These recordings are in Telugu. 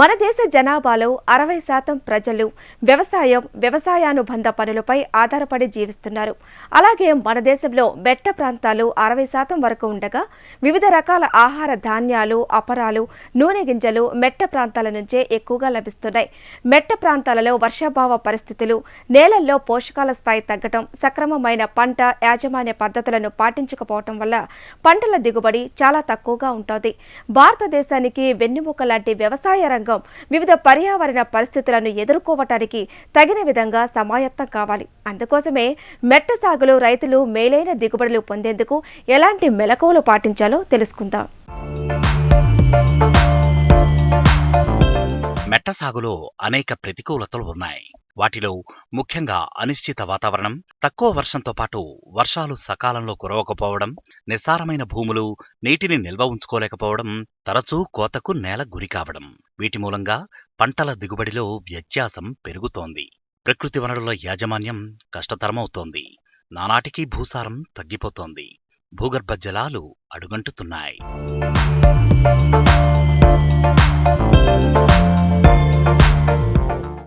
మన దేశ జనాభాలో అరవై శాతం ప్రజలు వ్యవసాయం వ్యవసాయానుబంధ పనులపై ఆధారపడి జీవిస్తున్నారు. అలాగే మన దేశంలో మెట్ట ప్రాంతాలు అరవై శాతం వరకు ఉండగా వివిధ రకాల ఆహార ధాన్యాలు అపరాలు నూనె గింజలు మెట్ట ప్రాంతాల నుంచే ఎక్కువగా లభిస్తున్నాయి. మెట్ట ప్రాంతాలలో వర్షాభావ పరిస్థితులు నేలల్లో పోషకాల స్థాయి తగ్గటం సక్రమమైన పంట యాజమాన్య పద్ధతులను పాటించకపోవటం వల్ల పంటల దిగుబడి చాలా తక్కువగా ఉంటుంది. భారతదేశానికి వెన్నెముక లాంటి వ్యవసాయ రంగం. వివిధ పర్యావరణ పరిస్థితులను ఎదుర్కోవటానికి తగిన విధంగా సమాయత్తం కావాలి. అందుకోసమే మెట్ట సాగులో రైతులు మేలైన దిగుబడులు పొందేందుకు ఎలాంటి మెలకువలు పాటించాలో తెలుసుకుందాం. మెట్ట సాగులో అనేక ప్రతికూలతలు ఉన్నాయి. వాటిలో ముఖ్యంగా అనిశ్చిత వాతావరణం తక్కువ వర్షంతో పాటు వర్షాలు సకాలంలో కురవకపోవడం నిస్సారమైన భూములు నీటిని నిల్వ ఉంచుకోలేకపోవడం తరచూ కోతకు నేల గురికావడం వీటి మూలంగా పంటల దిగుబడిలో వ్యత్యాసం పెరుగుతోంది. ప్రకృతి వనరుల యాజమాన్యం కష్టతరమవుతోంది. నానాటికి భూసారం తగ్గిపోతోంది. భూగర్భ జలాలు అడుగంటుతున్నాయి.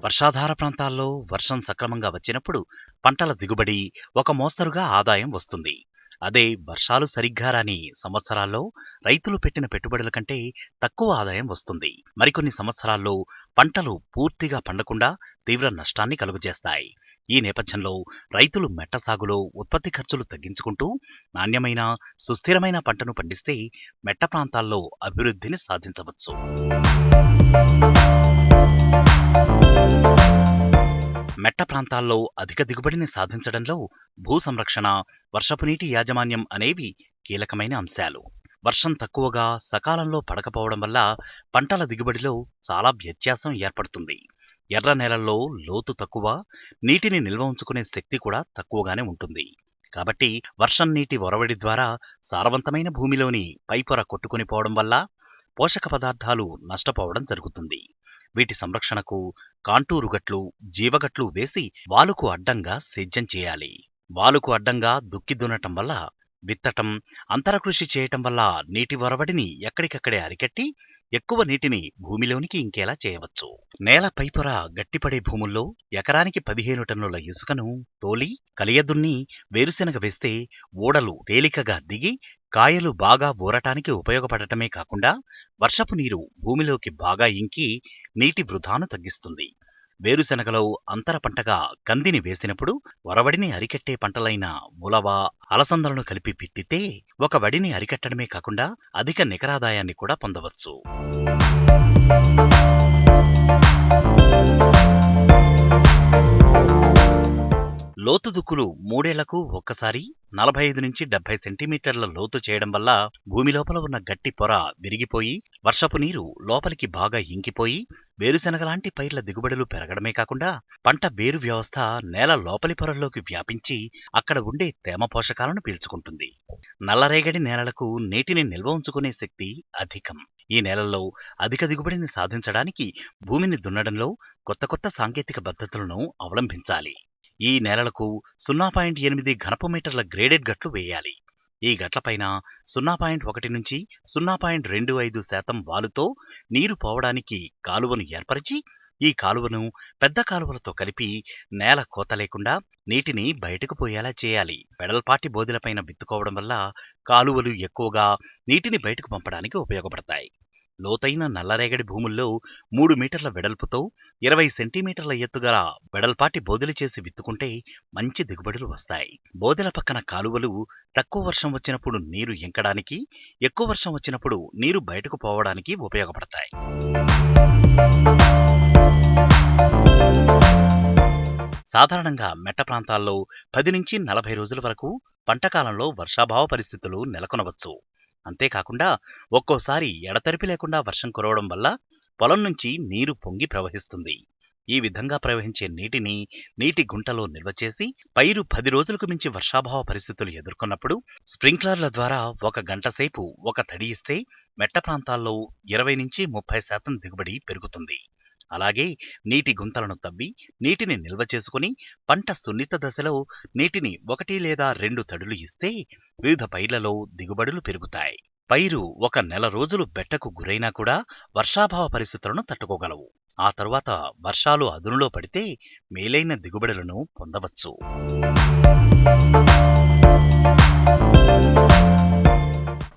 వర్షాధార ప్రాంతాల్లో వర్షం సక్రమంగా వచ్చినప్పుడు పంటల దిగుబడి ఒక మోస్తరుగా ఆదాయం వస్తుంది. అదే వర్షాలు సరిగ్గా రాని సంవత్సరాల్లో రైతులు పెట్టిన పెట్టుబడుల కంటే తక్కువ ఆదాయం వస్తుంది. మరికొన్ని సంవత్సరాల్లో పంటలు పూర్తిగా పండకుండా తీవ్ర నష్టాన్ని కలుగజేస్తాయి. ఈ నేపథ్యంలో రైతులు మెట్ట సాగులో ఉత్పత్తి ఖర్చులు తగ్గించుకుంటూ నాణ్యమైన సుస్థిరమైన పంటను పండిస్తే మెట్ట ప్రాంతాల్లో అభివృద్ధిని సాధించవచ్చు. ప్రాంతాల్లో అధిక దిగుబడిని సాధించడంలో భూ సంరక్షణ వర్షపు నీటి యాజమాన్యం అనేవి కీలకమైన అంశాలు. వర్షం తక్కువగా సకాలంలో పడకపోవడం వల్ల పంటల దిగుబడిలో చాలా వ్యత్యాసం ఏర్పడుతుంది. ఎర్ర నేలల్లో లోతు తక్కువ నీటిని నిల్వ ఉంచుకునే శక్తి కూడా తక్కువగానే ఉంటుంది. కాబట్టి వర్షం నీటి ఒరవడి ద్వారా సారవంతమైన భూమిలోని పైపొర కొట్టుకుని పోవడం వల్ల పోషక పదార్థాలు నష్టపోవడం జరుగుతుంది. వీటి సంరక్షణకు కాంటూరు గట్లు జీవగట్లు వేసి వాలుకు అడ్డంగా సేద్యం చేయాలి. వాలుకు అడ్డంగా దుక్కి దున్నటం వల్ల విత్తటం అంతరకృషి చేయటం వల్ల నీటి వరవడిని ఎక్కడికక్కడే అరికట్టి ఎక్కువ నీటిని భూమిలోనికి ఇంకేలా చేయవచ్చు. నేల పైపొర గట్టిపడే భూముల్లో ఎకరానికి పదిహేను టన్నుల ఇసుకను తోలి కలియదున్ని వేరుశెనగ వేస్తే ఓడలు తేలికగా దిగి కాయలు బాగా ఊరటానికి ఉపయోగపడటమే కాకుండా వర్షపు నీరు భూమిలోకి బాగా ఇంకి నీటి వృధాను తగ్గిస్తుంది. వేరుశెనగలో అంతర పంటగా కందిని వేసినప్పుడు వరవడిని అరికట్టే పంటలైన ములవ అలసందలను కలిపి పిత్తితే ఒక వడిని అరికట్టడమే కాకుండా అధిక నికరాదాయాన్ని కూడా పొందవచ్చు. లోతు దుక్కులు మూడేళ్ళకు ఒక్కసారి నలభై ఐదు నుంచి డెబ్బై సెంటీమీటర్ల లోతు చేయడం వల్ల భూమి లోపల ఉన్న గట్టి పొర విరిగిపోయి వర్షపు నీరు లోపలికి బాగా ఇంకిపోయి వేరుశెనగ లాంటి పైర్ల దిగుబడులు పెరగడమే కాకుండా పంట వేరు వ్యవస్థ నేల లోపలి పొరల్లోకి వ్యాపించి అక్కడ ఉండే తేమ పోషకాలను పీల్చుకుంటుంది. నల్లరేగడి నేలలకు నీటిని నిల్వ ఉంచుకునే శక్తి అధికం. ఈ నేలల్లో అధిక దిగుబడిని సాధించడానికి భూమిని దున్నడంలో కొత్త కొత్త సాంకేతిక పద్ధతులను అవలంబించాలి. ఈ నేలలకు సున్నా పాయింట్ ఎనిమిది ఘనపు మీటర్ల గ్రేడెడ్ గట్లు వేయాలి. ఈ గట్లపైన సున్నా పాయింట్ ఒకటి నుంచి సున్నా పాయింట్ రెండు ఐదు శాతం వాలుతో నీరు పోవడానికి కాలువను ఏర్పరిచి ఈ కాలువను పెద్ద కాలువలతో కలిపి నేల కోత లేకుండా నీటిని బయటకు పోయేలా చేయాలి. వెడల్పాటి బోధులపైన విత్తుకోవడం వల్ల కాలువలు ఎక్కువగా నీటిని బయటకు పంపడానికి ఉపయోగపడతాయి. లోతైన నల్లరేగడి భూముల్లో మూడు మీటర్ల వెడల్పుతో ఇరవై సెంటీమీటర్ల ఎత్తుగల వెడల్పాటి బోదెలు చేసి విత్తుకుంటే మంచి దిగుబడులు వస్తాయి. బోదెల పక్కన కాలువలు తక్కువ వర్షం వచ్చినప్పుడు నీరు ఎంకడానికి ఎక్కువ వర్షం వచ్చినప్పుడు నీరు బయటకు పోవడానికి ఉపయోగపడతాయి. సాధారణంగా మెట్ట ప్రాంతాల్లో పది నుంచి నలభై రోజుల వరకు పంటకాలంలో వర్షాభావ పరిస్థితులు నెలకొనవచ్చు. అంతేకాకుండా ఒక్కోసారి ఎడతెరిపి లేకుండా వర్షం కురవడం వల్ల పొలం నుంచి నీరు పొంగి ప్రవహిస్తుంది. ఈ విధంగా ప్రవహించే నీటిని నీటి గుంటలో నిల్వ చేసి పైరు పది రోజులకు మించి వర్షాభావ పరిస్థితులు ఎదుర్కొన్నప్పుడు స్ప్రింక్లర్ల ద్వారా ఒక గంట సేపు ఒక తడి ఇస్తే మెట్ట ప్రాంతాల్లో ఇరవై నుంచి ముప్పై శాతం దిగుబడి పెరుగుతుంది. అలాగే నీటి గుంతలను తవ్వి నీటిని నిల్వ చేసుకుని పంట సున్నిత దశలో నీటిని ఒకటి లేదా రెండు తడులు ఇస్తే వివిధ పైర్లలో దిగుబడులు పెరుగుతాయి. పైరు ఒక నెల రోజులు బెట్టకు గురైనా కూడా వర్షాభావ పరిస్థితులను తట్టుకోగలవు. ఆ తరువాత వర్షాలు అదునులో పడితే మేలైన దిగుబడులను పొందవచ్చు.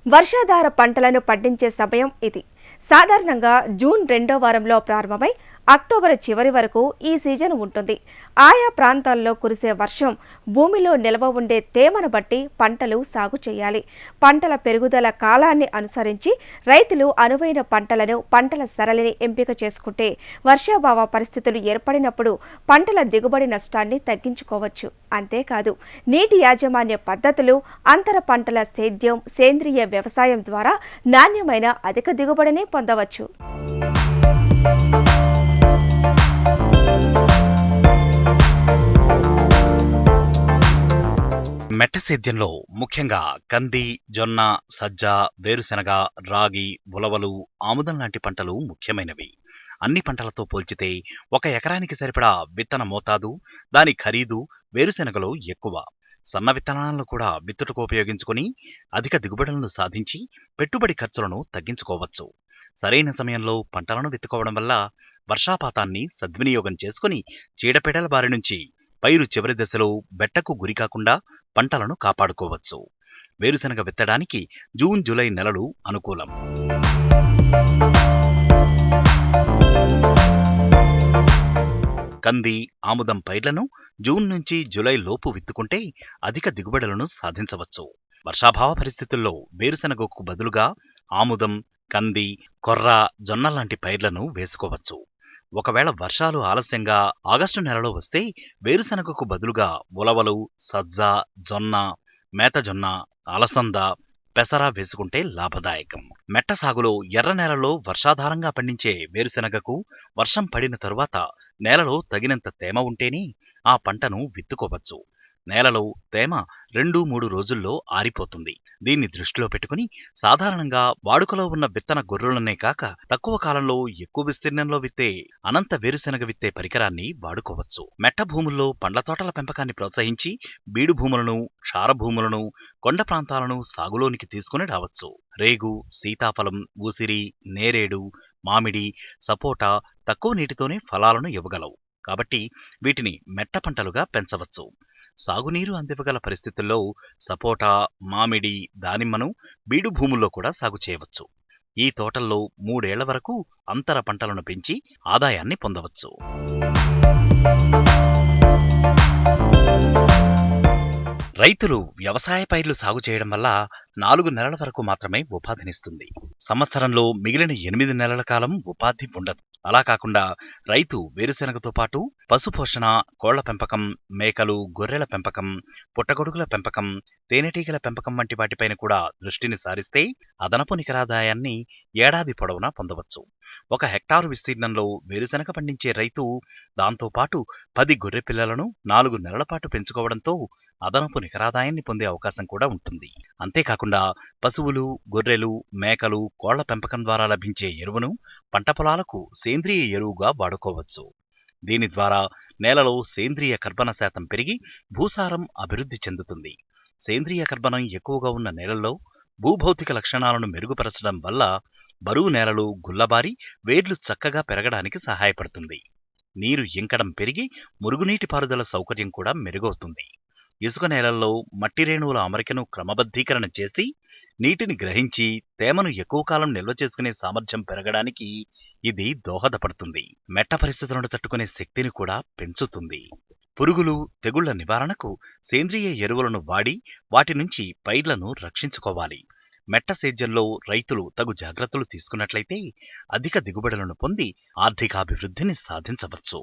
వర్షాధార పంటలను పండించే సమయం ఇది. సాధారణంగా జూన్ రెండో వారంలో ప్రారంభమై అక్టోబర్ చివరి వరకు ఈ సీజన్ ఉంటుంది. ఆయా ప్రాంతాల్లో కురిసే వర్షం భూమిలో నిల్వ ఉండే తేమను బట్టి పంటలు సాగు చేయాలి. పంటల పెరుగుదల కాలాన్ని అనుసరించి రైతులు అనువైన పంటలను పంటల సరళిని ఎంపిక చేసుకుంటే వర్షాభావ పరిస్థితులు ఏర్పడినప్పుడు పంటల దిగుబడి నష్టాన్ని తగ్గించుకోవచ్చు. అంతేకాదు నీటి యాజమాన్య పద్ధతులు అంతర పంటల సేద్యం సేంద్రియ వ్యవసాయం ద్వారా నాణ్యమైన అధిక దిగుబడిని పొందవచ్చు. మెట్ట సేద్యంలో ముఖ్యంగా కంది జొన్న సజ్జ వేరుశెనగ రాగి ఉలవలు ఆముదం లాంటి పంటలు ముఖ్యమైనవి. అన్ని పంటలతో పోల్చితే ఒక ఎకరానికి సరిపడా విత్తన మోతాదు దాని ఖరీదు వేరుశెనగలో ఎక్కువ. సన్న విత్తనాలను కూడా విత్తుటకు ఉపయోగించుకొని అధిక దిగుబడులను సాధించి పెట్టుబడి ఖర్చులను తగ్గించుకోవచ్చు. సరైన సమయంలో పంటలను విత్తుకోవడం వల్ల వర్షాపాతాన్ని సద్వినియోగం చేసుకుని చీడపీడల బారి నుంచి పైరు చివరి దశలో బెట్టకు గురి కాకుండా పంటలను కాపాడుకోవచ్చు. వేరుశనగ విత్తడానికి జూన్ జూలై నెలలు అనుకూలం. కంది ఆముదం పైర్లను జూన్ నుంచి జూలై లోపు విత్తుకుంటే అధిక దిగుబడులను సాధించవచ్చు. వర్షాభావ పరిస్థితుల్లో వేరుశనగకు బదులుగా ఆముదం కంది కొర్ర జొన్న లాంటి పైర్లను వేసుకోవచ్చు. ఒకవేళ వర్షాలు ఆలస్యంగా ఆగస్టు నెలలో వస్తే వేరుశనగకు బదులుగా ఉలవలు సజ్జ జొన్న మేతజొన్న అలసంద పెసర వేసుకుంటే లాభదాయకం. మెట్ట సాగులో ఎర్ర నేలలో వర్షాధారంగా పండించే వేరుశెనగకు వర్షం పడిన తరువాత నేలలో తగినంత తేమ ఉంటేనే ఆ పంటను విత్తుకోవచ్చు. నేలలో తేమ రెండు మూడు రోజుల్లో ఆరిపోతుంది. దీన్ని దృష్టిలో పెట్టుకుని సాధారణంగా వాడుకలో ఉన్న విత్తన గొర్రెలనే కాక తక్కువ కాలంలో ఎక్కువ విస్తీర్ణంలో విత్తే అనంత వేరుశెనగ విత్తే పరికరాన్ని వాడుకోవచ్చు. మెట్ట భూముల్లో పండ్ల తోటల పెంపకాన్ని ప్రోత్సహించి బీడు భూములను క్షార భూములను కొండ ప్రాంతాలను సాగులోనికి తీసుకుని రావచ్చు. రేగు సీతాఫలం ఉసిరి నేరేడు మామిడి సపోటా తక్కువ నీటితోనే ఫలాలను ఇవ్వగలవు. కాబట్టి వీటిని మెట్ట పంటలుగా పెంచవచ్చు. సాగునీరు అందివ్వగల పరిస్థితుల్లో సపోటా మామిడి దానిమ్మను బీడు భూముల్లో కూడా సాగు చేయవచ్చు. ఈ తోటల్లో మూడేళ్ళ వరకు అంతర పంటలను పెంచి ఆదాయాన్ని పొందవచ్చు. రైతులు వ్యవసాయ పైర్లు సాగు చేయడం వల్ల నాలుగు నెలల వరకు మాత్రమే ఉపాధినిస్తుంది. సంవత్సరంలో మిగిలిన ఎనిమిది నెలల కాలం ఉపాధి ఉండదు. అలా కాకుండా రైతు వేరుశెనగతో పాటు పశుపోషణ కోళ్ళ పెంపకం మేకలు గొర్రెల పెంపకం పుట్టగొడుగుల పెంపకం తేనెటీగల పెంపకం వంటి వాటిపైన కూడా దృష్టిని సారిస్తే అదనపు నికరాదాయాన్ని ఏడాది పొడవునా పొందవచ్చు. ఒక హెక్టారు విస్తీర్ణంలో వేరుశెనగ పండించే రైతు దాంతోపాటు పది గొర్రె పిల్లలను నాలుగు నెలల పాటు పెంచుకోవడంతో అదనపు నికరాదాయాన్ని పొందే అవకాశం కూడా ఉంటుంది. అంతేకాకుండా పశువులు గొర్రెలు మేకలు కోళ్ళ పెంపకం ద్వారా లభించే ఎరువును పంట పొలాలకు సేంద్రియ ఎరువుగా వాడుకోవచ్చు. దీని ద్వారా నేలలో సేంద్రియ కర్బన శాతం పెరిగి భూసారం అభివృద్ధి చెందుతుంది. సేంద్రియ కర్బనం ఎక్కువగా ఉన్న నేలల్లో భూభౌతిక లక్షణాలను మెరుగుపరచడం వల్ల బరువు నేలలు గుల్లబారి వేర్లు చక్కగా పెరగడానికి సహాయపడుతుంది. నీరు ఇంకడం పెరిగి మురుగునీటి పారుదల సౌకర్యం కూడా మెరుగవుతుంది. ఇసుక నేలల్లో మట్టి రేణువుల అమరికను క్రమబద్ధీకరణ చేసి నీటిని గ్రహించి తేమను ఎక్కువ కాలం నిల్వ చేసుకునే సామర్థ్యం పెరగడానికి ఇది దోహదపడుతుంది. మెట్ట పరిస్థితులను తట్టుకునే శక్తిని కూడా పెంచుతుంది. పురుగులు తెగుళ్ళ నివారణకు సేంద్రియ ఎరువులను వాడి వాటి నుంచి పైర్లను రక్షించుకోవాలి. మెట్ట సేద్యంలో రైతులు తగు జాగ్రత్తలు తీసుకున్నట్లయితే అధిక దిగుబడులను పొంది ఆర్థికాభివృద్ధిని సాధించవచ్చు.